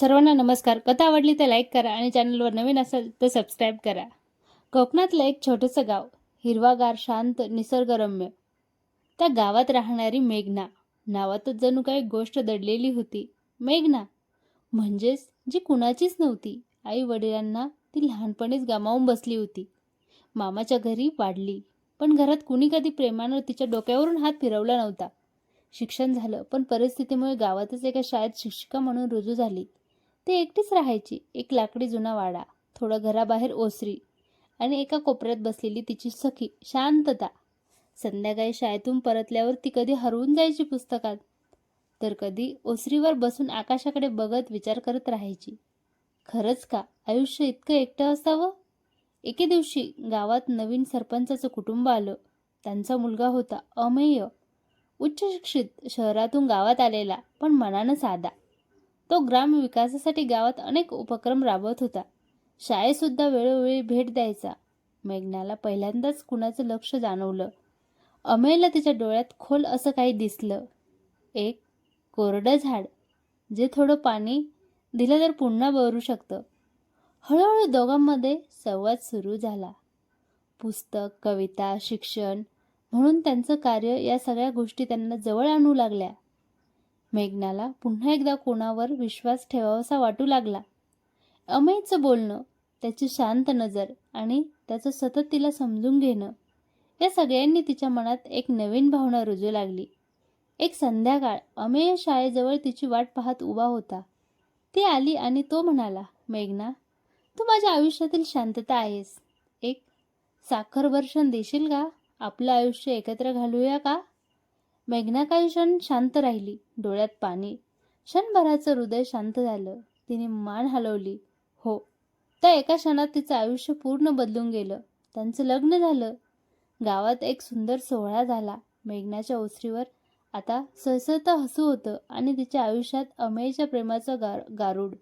सर्वांना नमस्कार. कथा आवडली तर लाईक करा आणि चॅनलवर नवीन असेल तर सबस्क्राईब करा. कोकणातलं एक छोटंसं गाव हिरवागार शांत निसर्गरम्य. त्या गावात राहणारी मेघना नावातच जणू काही गोष्ट दडलेली होती. मेघना म्हणजेच जी कुणाचीच नव्हती. आई वडिलांना ती लहानपणीच गमावून बसली होती. मामाच्या घरी वाढली पण घरात कुणी कधी प्रेमानं तिच्या डोक्यावरून हात फिरवला नव्हता. शिक्षण झालं पण परिस्थितीमुळे गावातच एका शाळेत शिक्षिका म्हणून रुजू झाली. ते एकटीच राहायची. एक लाकडी जुना वाडा थोडं घराबाहेर ओसरी आणि एका कोपऱ्यात बसलेली तिची सखी शांतता. संध्याकाळी शाळेतून परतल्यावर ती कधी हरवून जायची पुस्तकात? तर कधी ओसरीवर बसून आकाशाकडे बघत विचार करत राहायची. खरंच का? आयुष्य इतकं एकटं असावं? एके दिवशी गावात नवीन सरपंचाचं कुटुंब आलं. त्यांचा मुलगा होता अमेय उच्च शिक्षित शहरातून गावात आलेला पण मनानं साधा. तो ग्राम विकासासाठी गावात अनेक उपक्रम राबवत होता. शाळेतसुद्धा वेळोवेळी भेट द्यायचा. मेघनाला पहिल्यांदाच कुणाचं लक्ष जाणवलं. अमेयला तिच्या डोळ्यात खोल असं काही दिसलं. एक कोरडं झाड जे थोडं पाणी दिलं तर पुन्हा बरू शकतं. हळूहळू दोघांमध्ये संवाद सुरू झाला. पुस्तक कविता शिक्षण म्हणून त्यांचं कार्य या सगळ्या गोष्टी त्यांना जवळ आणू लागल्या. मेघनाला पुन्हा एकदा कोणावर विश्वास ठेवावासा वाटू लागला. अमेयचं बोलणं त्याची शांत नजर आणि त्याचं सतत तिला समजून घेणं या सगळ्यांनी तिच्या मनात एक नवीन भावना रुजू लागली. एक संध्याकाळ अमेय शाळेजवळ तिची वाट पाहत उभा होता. ती आली आणि तो म्हणाला मेघना तू माझ्या आयुष्यातील शांतता आहेस. एक साखर वर्षण देशील का? आपलं आयुष्य एकत्र घालूया का? मेघना काही क्षण शांत राहिली. डोळ्यात पाणी. क्षणभराचं हृदय शांत झालं. तिने मान हलवली. हो. त्या एका क्षणात तिचं आयुष्य पूर्ण बदलून गेलं. त्यांचं लग्न झालं. गावात एक सुंदर सोहळा झाला. मेघनाच्या ओसरीवर आता सहसत हसू होतं आणि तिच्या आयुष्यात अमेयच्या प्रेमाचं गार गारूड.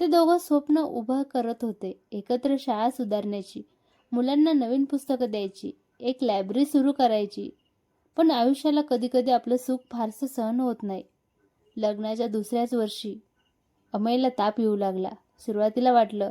ते दोघं स्वप्न उभं करत होते. एकत्र शाळा सुधारण्याची. मुलांना नवीन पुस्तकं द्यायची. एक लायब्ररी सुरू करायची. पण आयुष्याला कधीकधी आपलं सुख फारसं सहन होत नाही. लग्नाच्या दुसऱ्याच वर्षी अमयला ताप येऊ लागला. सुरुवातीला वाटलं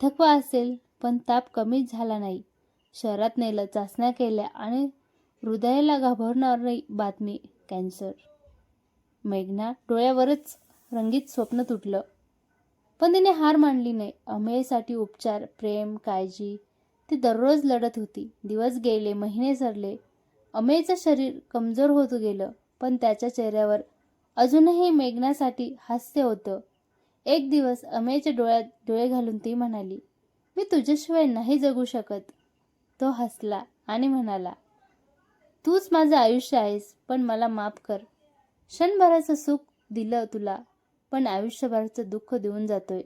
थकवा असेल पण ताप कमीच झाला नाही. शहरात नेलं चाचण्या केल्या आणि हृदयाला घाबरणारी बातमी कॅन्सर. मेघना डोळ्यावरच रंगीत स्वप्न तुटलं. पण तिने हार मानली नाही. अमेयसाठी उपचार प्रेम काळजी ती दररोज लढत होती. दिवस गेले महिने सरले. अमेयचं शरीर कमजोर होत गेलं पण त्याच्या चेहऱ्यावर अजूनही मेघनासाठी हास्य होतं. एक दिवस अमेयच्या डोळ्यात डोळे घालून ती म्हणाली मी तुझ्याशिवाय नाही जगू शकत. तो हसला आणि म्हणाला तूच माझं आयुष्य आहेस पण मला माफ कर. क्षणभराचं सुख दिलं तुला पण आयुष्यभराचं दुःख देऊन जातोय.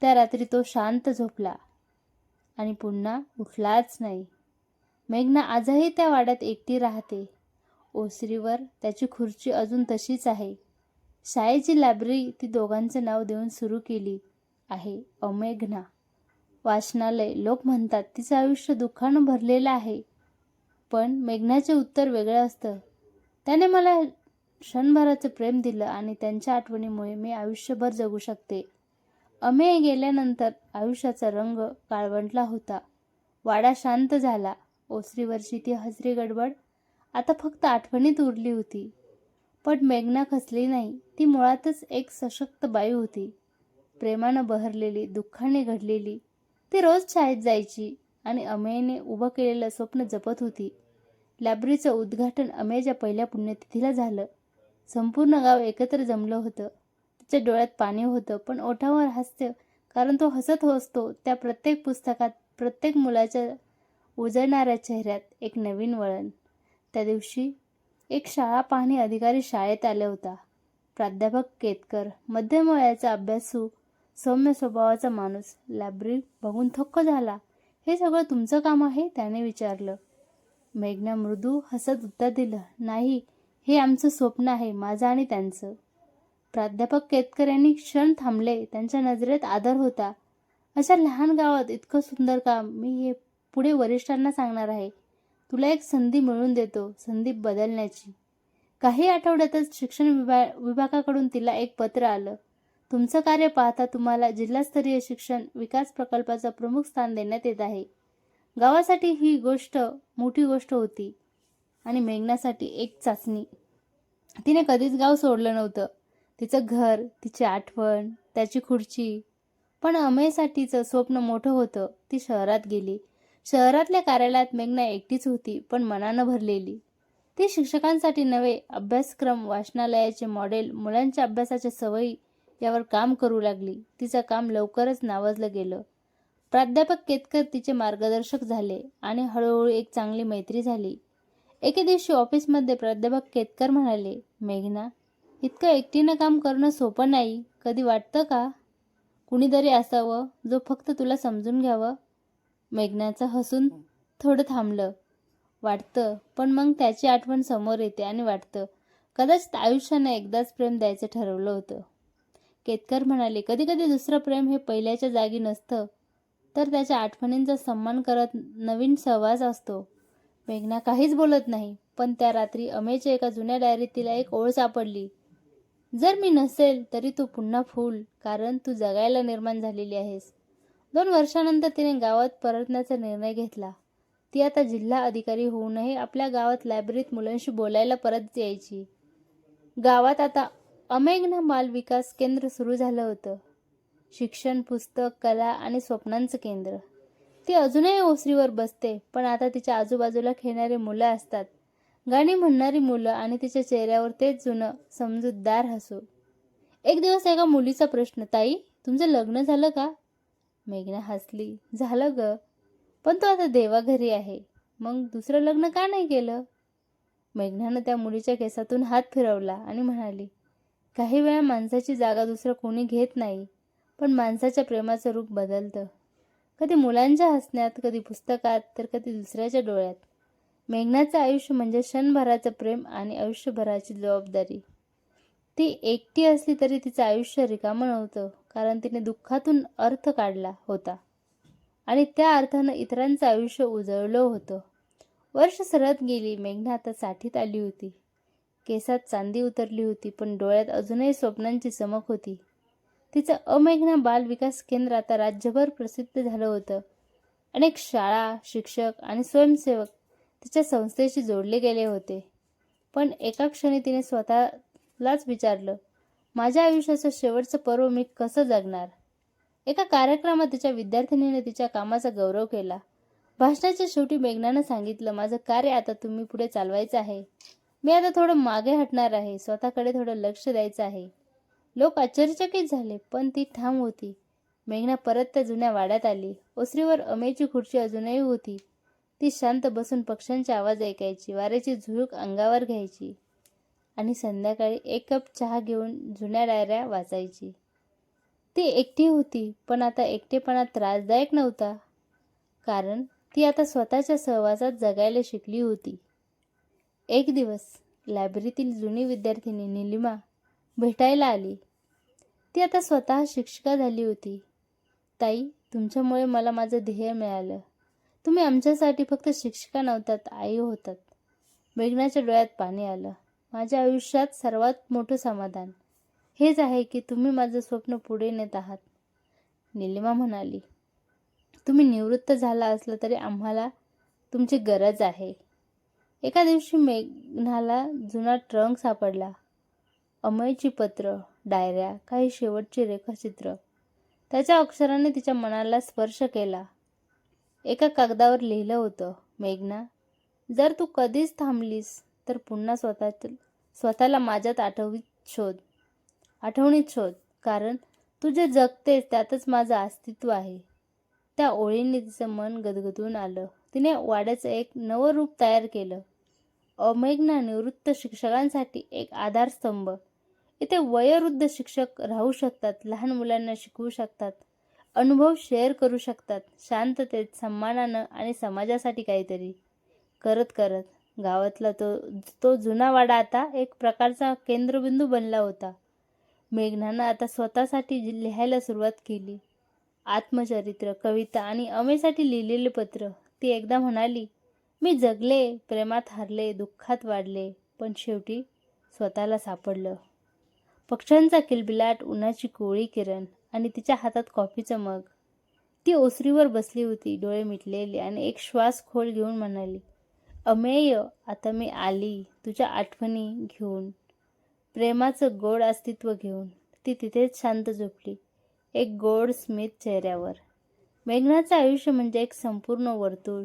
त्या रात्री तो शांत झोपला आणि पुन्हा उठलाच नाही. मेघना आजही त्या वाड्यात एकटी राहते. ओसरीवर त्याची खुर्ची अजून तशीच आहे. शाळेची लायब्ररी ती दोघांचं नाव देऊन सुरू केली आहे अमेघना. वाचनालय लोक म्हणतात तिचं आयुष्य दुःखानं भरलेलं आहे. पण मेघनाचे उत्तर वेगळं असतं. त्याने मला क्षणभराचं प्रेम दिलं आणि त्यांच्या आठवणीमुळे मी आयुष्यभर जगू शकते. अमेय गेल्यानंतर आयुष्याचा रंग काळवंटला होता. वाडा शांत झाला. ओसरीवरची ती हसरी गडबड आता फक्त आठवणीत उरली होती. पण मेघना खचली नाही ती मुळातच एक सशक्त बाई होती. प्रेमानं बहरलेली दुःखाने घडलेली ती रोज शाळेत जायची आणि अमेयने उभं केलेलं स्वप्न जपत होती. लायब्ररीचं उद्घाटन अमेयच्या पहिल्या पुण्यतिथीला झालं. संपूर्ण गाव एकत्र जमलं होतं. तिच्या डोळ्यात पाणी होतं पण ओठावर हास्य कारण तो हसत असतो त्या प्रत्येक पुस्तकात प्रत्येक मुलाच्या उजळणाऱ्या चेहऱ्यात एक नवीन वळण. त्या दिवशी एक शाळा पाहणी अधिकारी शाळेत आला होता प्राध्यापक केतकर मध्यम वयाचा अभ्यासू सौम्य स्वभावाचा माणूस लायब्ररी बघून थक्क झाला. हे सगळं तुमचं काम आहे? त्याने विचारलं. मेघना मृदू हसत उत्तर दिलं नाही हे आमचं स्वप्न आहे माझं आणि त्यांचं. प्राध्यापक केतकर यांनी क्षण थांबले त्यांच्या नजरेत आदर होता. अशा लहान गावात इतकं सुंदर काम मी हे पुढे वरिष्ठांना सांगणार आहे तुला एक संधी मिळून देतो संधी बदलण्याची. काही आठवड्यातच शिक्षण विभा विभागाकडून तिला एक पत्र आलं. तुमचं कार्य पाहता तुम्हाला जिल्हास्तरीय शिक्षण विकास प्रकल्पाचं प्रमुख स्थान देण्यात येत आहे. गावासाठी ही गोष्ट मोठी गोष्ट होती आणि मेघनासाठी एक चाचणी. तिने कधीच गाव सोडलं नव्हतं. तिचं घर तिची आठवण त्याची खुर्ची पण अमेयसाठीचं स्वप्न मोठं होतं. ती शहरात गेली. शहरातल्या कार्यालयात मेघना एकटीच होती पण मनानं भरलेली. ती शिक्षकांसाठी नवे अभ्यासक्रम वाचनालयाचे मॉडेल मुलांच्या अभ्यासाच्या सवयी यावर काम करू लागली. तिचं काम लवकरच नावाजलं गेलं. प्राध्यापक केतकर तिचे मार्गदर्शक झाले आणि हळूहळू एक चांगली मैत्री झाली. एके दिवशी ऑफिसमध्ये प्राध्यापक केतकर म्हणाले मेघना इतकं एकटीनं काम करणं सोपं नाही. कधी वाटतं का? कुणीतरी असावं जो फक्त तुला समजून घ्यावं. मेघनाचं हसून थोडं थांबलं. वाटतं पण मग त्याची आठवण समोर येते आणि वाटतं कदाचित आयुष्यानं एकदाच प्रेम द्यायचं ठरवलं होतं. केतकर म्हणाले कधी कधी दुसरं प्रेम हे पहिल्याच्या जागी नसतं तर त्याच्या आठवणींचा सन्मान करत नवीन सहवास असतो. मेघना काहीच बोलत नाही पण त्या रात्री अमेच्या एका जुन्या डायरीत तिला एक ओळ सापडली. जर मी नसेल तरी तू पुन्हा फुल कारण तू जगायला निर्माण झालेली आहेस. दोन वर्षानंतर तिने गावात परतण्याचा निर्णय घेतला. ती आता जिल्हा अधिकारी होऊनही आपल्या गावात लायब्ररीत मुलांशी बोलायला परत यायची. गावात आता अमेघना माल विकास केंद्र सुरू झालं होतं. शिक्षण पुस्तक कला आणि स्वप्नांचं केंद्र. ती अजूनही ओसरीवर बसते पण आता तिच्या आजूबाजूला खेळणारी मुलं असतात. गाणी म्हणणारी मुलं आणि तिच्या चेहऱ्यावर तेच जुनं समजूतदार हसू. एक दिवस एका मुलीचा प्रश्न ताई तुमचं लग्न झालं का? मेघना हसली. झालं ग. पण तो आता देवाघरी आहे. मग दुसरं लग्न का नाही केलं? मेघनानं त्या मुलीच्या केसातून हात फिरवला आणि म्हणाली काही वेळा माणसाची जागा दुसरं कोणी घेत नाही पण माणसाच्या प्रेमाचं रूप बदलतं. कधी मुलांच्या हसण्यात कधी पुस्तकात तर कधी दुसऱ्याच्या डोळ्यात. मेघनाचं आयुष्य म्हणजे क्षणभराचं प्रेम आणि आयुष्यभराची जबाबदारी. ती एकटी असली तरी तिचं आयुष्य रिकामं नव्हतं. कारण तिने दुःखातून अर्थ काढला होता. आणि त्या अर्थानं इतरांचं आयुष्य उजळलं होतं. वर्ष सरत गेली मेघना आता साठीत आली होती. केसात चांदी उतरली होती पण डोळ्यात अजूनही स्वप्नांची चमक होती. तिचं अमेघना बाल विकास केंद्र आता राज्यभर प्रसिद्ध झालं होतं. अनेक शाळा शिक्षक आणि स्वयंसेवक तिच्या संस्थेशी जोडले गेले होते. पण एका क्षणी तिने स्वतःलाच विचारलं माझ्या आयुष्याचं शेवटचं पर्व मी कसं जगणार? एका कार्यक्रमात तिच्या विद्यार्थिनीने तिच्या कामाचा गौरव केला. भाषणाच्या शेवटी मेघनानं सांगितलं माझं कार्य आता तुम्ही पुढे चालवायचं आहे. मी आता थोडं मागे हटणार आहे स्वतःकडे थोडं लक्ष द्यायचं आहे. लोक आश्चर्यचकित झाले पण ती ठाम होती. मेघना परत त्या जुन्या वाड्यात आली. ओसरीवर अमेची खुर्ची अजूनही होती. ती शांत बसून पक्ष्यांचे आवाज ऐकायची वाऱ्याची झुळूक अंगावर घ्यायची. आणि संध्याकाळी एक कप चहा घेऊन जुन्या डायऱ्या वाचायची. ती एकटी होती पण आता एकटेपणा त्रासदायक नव्हता. कारण ती आता स्वतःच्या सहवासात जगायला शिकली होती. एक दिवस लायब्ररीतील जुनी विद्यार्थिनी निलिमा भेटायला आली. ती आता स्वतः शिक्षिका झाली होती. ताई तुमच्यामुळे मला माझं ध्येय मिळालं. तुम्ही आमच्यासाठी फक्त शिक्षिका नव्हतात आई होतात. मेघनाच्या डोळ्यात पाणी आलं. माझ्या आयुष्यात सर्वात मोठं समाधान. हेच आहे की तुम्ही माझं स्वप्न पुढे नेत आहात. निलिमा म्हणाली तुम्ही निवृत्त झाला असलं तरी आम्हाला तुमची गरज आहे. एका दिवशी मेघनाला जुना ट्रंक सापडला. अमयची पत्र डायऱ्या काही शेवटची रेखाचित्र. त्याच्या अक्षराने तिच्या मनाला स्पर्श केला. एका कागदावर लिहिलं होतं मेघना जर तू कधीच थांबलीस तर पुन्हा स्वतः स्वतःला माझ्यात आठवीत शोध. आठवणीत शोध. कारण तू जे जगतेस त्यातच माझं अस्तित्व आहे. त्या ओळींनी तिचं मन गदगदून आलं. तिने वाड्याचं एक नवं रूप तयार केलं. अमेघना निवृत्त शिक्षकांसाठी एक आधारस्तंभ. इथे वयोवृद्ध शिक्षक राहू शकतात लहान मुलांना शिकवू शकतात अनुभव शेअर करू शकतात शांततेत सन्मानानं आणि समाजासाठी काहीतरी. करत करत गावातला तो तो जुना वाडा आता एक प्रकारचा केंद्रबिंदू बनला होता. मेघनानं आता स्वतःसाठी लिहायला सुरुवात केली. आत्मचरित्र कविता आणि अमेसाठी लिहिलेले पत्र. ती एकदा म्हणाली मी जगले प्रेमात हारले दुःखात वाढले पण शेवटी स्वतःला सापडलं. पक्ष्यांचा किलबिलाट उन्हाची कोळी किरण आणि तिच्या हातात कॉफीचं मग. ती ओसरीवर बसली होती डोळे मिटलेले आणि एक श्वास खोल घेऊन म्हणाली अमेय आता मी आली तुझ्या आठवणी घेऊन. प्रेमाचं गोड अस्तित्व घेऊन. ती तिथेच शांत झोपली एक गोड स्मित चेहऱ्यावर. मेघनाचं आयुष्य म्हणजे एक संपूर्ण वर्तुळ.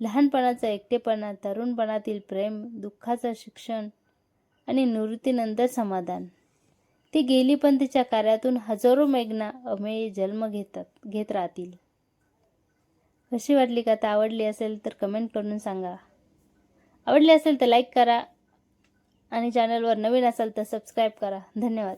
लहानपणाचा एकटेपणा तरुणपणातील प्रेम दुःखाचं शिक्षण आणि निवृत्तीनंतर समाधान. ती गेली पण तिच्या कार्यातून हजारो मेघना अमेय जन्म घेतात घेत राहतील. कशी वाटली का आवडली असेल तर कमेंट करून सांगा. आवडली असेल तर लाईक करा. आणि चॅनलवर नवीन असाल तर सबस्क्राईब करा. धन्यवाद.